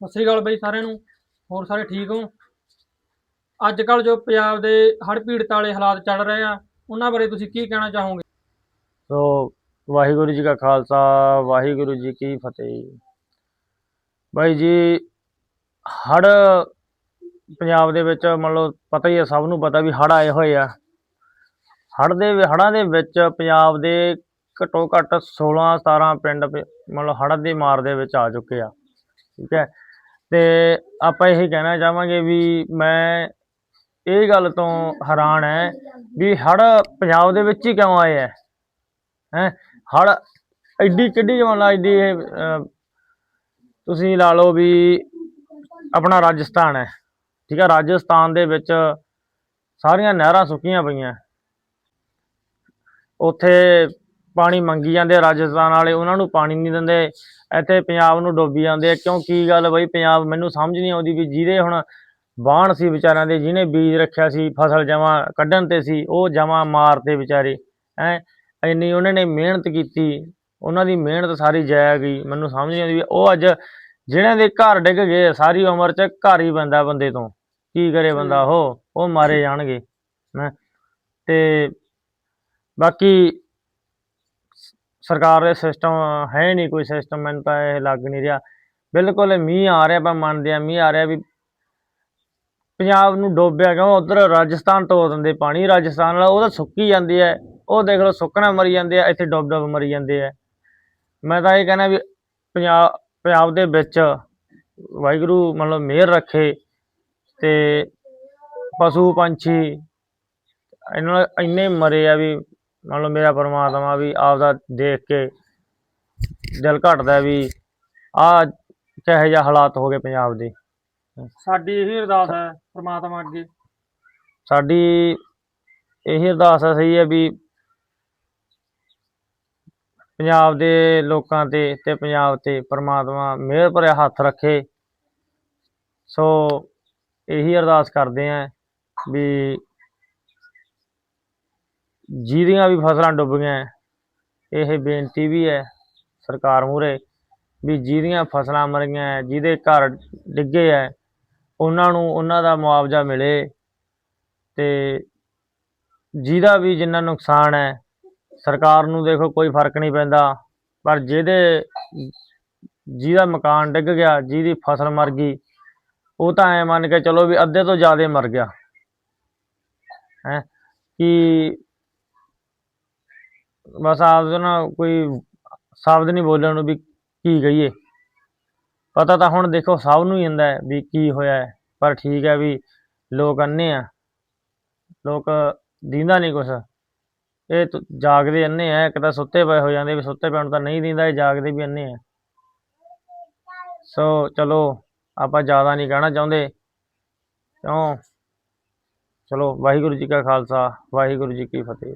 ਸਤਿ ਸ੍ਰੀ ਅਕਾਲ ਬਈ ਸਾਰਿਆਂ ਨੂੰ, ਹੋਰ ਸਾਰੇ ਠੀਕ ਹੋ? ਅੱਜ ਕੱਲ ਜੋ ਪੰਜਾਬ ਦੇ ਹੜ੍ਹ ਪੀੜਤ ਵਾਲੇ ਹਾਲਾਤ ਚੱਲ ਰਹੇ ਆ, ਉਹਨਾਂ ਬਾਰੇ ਤੁਸੀਂ ਕੀ ਕਹਿਣਾ ਚਾਹੋਗੇ? ਸੋ, ਵਾਹਿਗੁਰੂ ਜੀ ਕਾ ਖਾਲਸਾ, ਵਾਹਿਗੁਰੂ ਜੀ ਕੀ ਫਤਿਹ। ਬਾਈ ਜੀ ਹੜ ਪੰਜਾਬ ਦੇ ਵਿੱਚ ਮੰਨ ਲਓ ਪਤਾ ਹੀ ਹੈ ਸਭ ਨੂੰ ਪਤਾ ਵੀ ਹੜ ਆਏ ਹੋਏ ਆ। ਹੜ ਦੇ ਹੜਾਂ ਦੇ ਵਿੱਚ ਪੰਜਾਬ ਦੇ ਘੱਟੋ ਘੱਟ 16 17 ਪਿੰਡ ਪ- ਮੰਨ ਲਓ ਹੜ ਦੀ ਮਾਰ ਦੇ ਵਿੱਚ ਆ ਚੁੱਕੇ ਆ। ਠੀਕ ਹੈ? ਤੇ ਆਪਾਂ ਇਹ ਕਹਿਣਾ ਚਾਹਾਂਗੇ ਵੀ ਮੈਂ ਇਹ ਗੱਲ ਤੋਂ ਹੈਰਾਨ ਹੈ ਵੀ ਹੜ ਪੰਜਾਬ ਦੇ ਵਿੱਚ ਹੀ ਕਿਉਂ ਆਏ ਹੈ ਹੈ? ਹੜ ਐਡੀ ਕਿੱਡੀ ਜਮਾਨਾ ਐਡੀ ਤੁਸੀਂ ਲਾ ਲਓ ਵੀ ਆਪਣਾ ਰਾਜਸਥਾਨ ਹੈ, ਠੀਕ ਹੈ ਰਾਜਸਥਾਨ ਦੇ ਵਿੱਚ ਸਾਰੀਆਂ ਨਹਿਰਾਂ ਸੁੱਕੀਆਂ ਪਈਆਂ। ਉੱਥੇ ਪਾਣੀ ਮੰਗੀ ਜਾਂਦੇ ਰਾਜਸਥਾਨ ਵਾਲੇ, ਉਹਨਾਂ ਨੂੰ ਪਾਣੀ ਨਹੀਂ ਦਿੰਦੇ। ਇੱਥੇ ਪੰਜਾਬ ਨੂੰ ਡੋਬੀ ਜਾਂਦੇ ਆ। ਕਿਉਂ? ਕੀ ਗੱਲ ਬਈ? ਪੰਜਾਬ ਮੈਨੂੰ ਸਮਝ ਨਹੀਂ ਆਉਂਦੀ ਵੀ ਜਿਹਦੇ ਹੁਣ ਬਾਣ ਸੀ ਵਿਚਾਰਿਆਂ ਦੇ, ਜਿਹਨੇ ਬੀਜ ਰੱਖਿਆ ਸੀ, ਫਸਲ ਜਮਾ ਕੱਢਣ ਤੇ ਸੀ, ਉਹ ਜਮਾ ਮਾਰਤੇ ਵਿਚਾਰੇ। ਹੈ? ਇੰਨੀ ਉਹਨਾਂ ਨੇ ਮਿਹਨਤ ਕੀਤੀ। ਉਹਨਾਂ ਦੀ ਮਿਹਨਤ ਸਾਰੀ ਜਾਇਆ ਗਈ। ਮੈਨੂੰ ਸਮਝ ਨਹੀਂ ਆਉਂਦੀ ਵੀ ਉਹ ਅੱਜ ਜਿਹਨਾਂ ਦੇ ਘਰ ਡਿੱਗ ਗਏ ਸਾਰੀ ਉਮਰ ਚ ਘਰ ਹੀ ਬੰਦਾ ਬੰਦੇ ਤੋਂ। ਕੀ ਕਰੇ ਬੰਦਾ ਉਹ? ਉਹ ਮਾਰੇ ਜਾਣਗੇ। ਹੈਂ? ਤੇ ਬਾਕੀ ਸਰਕਾਰ ਦੇ ਸਿਸਟਮ ਹੈ ਨਹੀਂ ਕੋਈ ਸਿਸਟਮ ਮੈਨੂੰ ਤਾਂ ਇਹ ਲੱਗ ਨਹੀਂ ਰਿਹਾ। ਬਿਲਕੁਲ ਮੀਂਹ ਆ ਰਿਹਾ, ਆਪਾਂ ਮੰਨਦੇ ਆ ਮੀਂਹ ਆ ਰਿਹਾ ਵੀ ਪੰਜਾਬ ਨੂੰ ਡੋਬਿਆ ਕਿਉਂ? ਉਧਰ ਰਾਜਸਥਾਨ ਤੋਂ ਦਿੰਦੇ ਪਾਣੀ, ਰਾਜਸਥਾਨ ਵਾਲਾ, ਉਹ ਤਾਂ ਸੁੱਕੀ ਜਾਂਦੀ ਹੈ ਉਹ ਦੇਖ ਲਓ, ਸੁੱਕਣਾ ਮਰੀ ਜਾਂਦੇ ਆ, ਇੱਥੇ ਡੁੱਬ ਡੁੱਬ ਮਰੀ ਜਾਂਦੇ ਆ। ਮੈਂ ਤਾਂ ਇਹ ਕਹਿਣਾ ਵੀ ਪੰਜਾਬ ਪੰਜਾਬ ਦੇ ਵਿੱਚ ਵਾਹਿਗੁਰੂ ਮਤਲਬ ਮਿਹਰ ਰੱਖੇ ਤੇ ਪਸ਼ੂ ਪੰਛੀ, ਇਹਨਾਂ ਇੰਨੇ ਮਰੇ ਆ ਵੀ ਮੰਨ ਲਓ ਮੇਰਾ ਪਰਮਾਤਮਾ ਵੀ ਆਪਦਾ ਦੇਖ ਕੇ ਦਿਲ ਘਟਦਾ ਵੀ ਆ ਕਿਹੋ ਜਿਹਾ ਹਾਲਾਤ ਹੋ ਗਏ ਪੰਜਾਬ ਦੇ। ਸਾਡੀ ਇਹੀ ਅਰਦਾਸ ਹੈ ਪ੍ਰਮਾਤਮਾ ਅੱਗੇ। ਸਾਡੀ ਇਹ ਅਰਦਾਸ ਹੈ ਸਹੀ ਹੈ ਵੀ ਪੰਜਾਬ ਦੇ ਲੋਕਾਂ ਤੇ ਤੇ ਪੰਜਾਬ ਤੇ ਪ੍ਰਮਾਤਮਾ ਮਿਹਰ ਭਰਿਆ ਹੱਥ ਰੱਖੇ। ਸੋ ਇਹੀ ਅਰਦਾਸ ਕਰਦੇ ਆਂ ਵੀ ਜਿਹਦੀਆਂ ਵੀ ਫਸਲਾਂ ਡੁੱਬ ਗਈਆਂ ਇਹ ਬੇਨਤੀ ਵੀ ਹੈ ਸਰਕਾਰ ਮੂਹਰੇ ਵੀ ਜਿਹਦੀਆਂ ਫਸਲਾਂ ਮਰੀਆਂ ਜਿਹਦੇ ਘਰ ਡਿੱਗੇ ਹੈ ਉਹਨਾਂ ਨੂੰ ਉਹਨਾਂ ਦਾ ਮੁਆਵਜ਼ਾ ਮਿਲੇ ਤੇ ਜਿਹਦਾ ਵੀ ਜਿੰਨਾ ਨੁਕਸਾਨ ਹੈ ਸਰਕਾਰ ਨੂੰ ਦੇਖੋ ਕੋਈ ਫ਼ਰਕ ਨਹੀਂ ਪੈਂਦਾ, ਪਰ ਜਿਹਦੇ ਜਿਹਦਾ ਮਕਾਨ ਡਿੱਗ ਗਿਆ, ਜਿਹਦੀ ਫਸਲ ਮਰ ਗਈ, ਉਹ ਤਾਂ ਐ ਮੰਨ ਕੇ ਚਲੋ ਵੀ ਅੱਧੇ ਤੋਂ ਜ਼ਿਆਦਾ ਮਰ ਗਿਆ। ਹੈ, ਕਿ ਬਸ ਆਪ ਨਾ ਕੋਈ ਸ਼ਬਦ ਨਹੀਂ ਬੋਲਣ ਨੂੰ ਵੀ ਕੀ ਕਹੀਏ। ਪਤਾ ਤਾਂ ਹੁਣ ਦੇਖੋ ਸਭ ਨੂੰ ਹੀ ਹੁੰਦਾ ਹੈ ਵੀ ਕੀ ਹੋਇਆ ਹੈ, ਪਰ ਠੀਕ ਹੈ ਵੀ ਲੋਕ ਅੰਨੇ ਆ। ਲੋਕ ਦੀਂਦਾ ਨਹੀਂ ਕੁਛ। ਇਹ ਜਾਗਦੇ ਅੰਨੇ ਆ, ਇੱਕ ਤਾਂ ਸੁੱਤੇ ਪਏ ਹੋ ਜਾਂਦੇ ਵੀ ਸੁੱਤੇ ਪੈਣ ਤਾਂ ਨਹੀਂ ਦੀਂਦਾ, ਇਹ ਜਾਗਦੇ ਵੀ ਅੰਨੇ ਆ। ਸੋ ਚਲੋ, ਆਪਾਂ ਜ਼ਿਆਦਾ ਨਹੀਂ ਕਹਿਣਾ ਚਾਹੁੰਦੇ। ਕਿਉਂ? ਚਲੋ ਵਾਹਿਗੁਰੂ ਜੀ ਕਾ ਖਾਲਸਾ, ਵਾਹਿਗੁਰੂ ਜੀ ਕੀ ਫਤਿਹ।